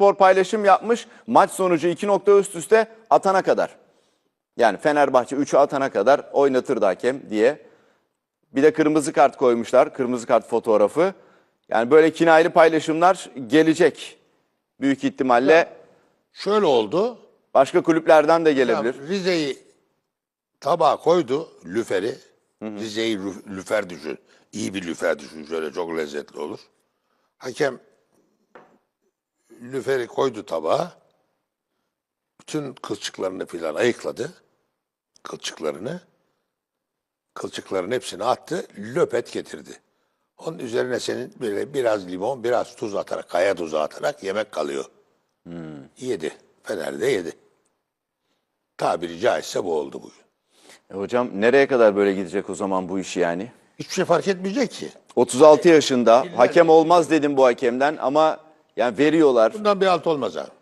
Spor paylaşım yapmış. Maç sonucu 2 nokta üst üste atana kadar. Yani Fenerbahçe 3'ü atana kadar oynatırdı hakem diye. Bir de kırmızı kart koymuşlar. Kırmızı kart fotoğrafı. Yani böyle kinayeli paylaşımlar gelecek. Büyük ihtimalle Şöyle oldu. başka kulüplerden de gelebilir. Ya Rize'yi tabağa koydu lüferi. Rize'yi lü- lüfer düşün. İyi bir lüfer düşün şöyle çok lezzetli olur. Hakem lüferi koydu tabağa. Bütün kılçıklarını filan ayıkladı. Kılçıklarını. Kılçıkların hepsini attı. Löpet getirdi. Onun üzerine senin böyle biraz limon, biraz tuz atarak, kaya tuzu atarak yemek kalıyor. Yedi. Fener de yedi. Tabiri caizse bu oldu bugün. E hocam nereye kadar böyle gidecek o zaman bu iş yani? Hiçbir şey fark etmeyecek ki. 36 yaşında hakem olmaz dedim bu hakemden ama yani veriyorlar. Bundan bir alt olmaz abi.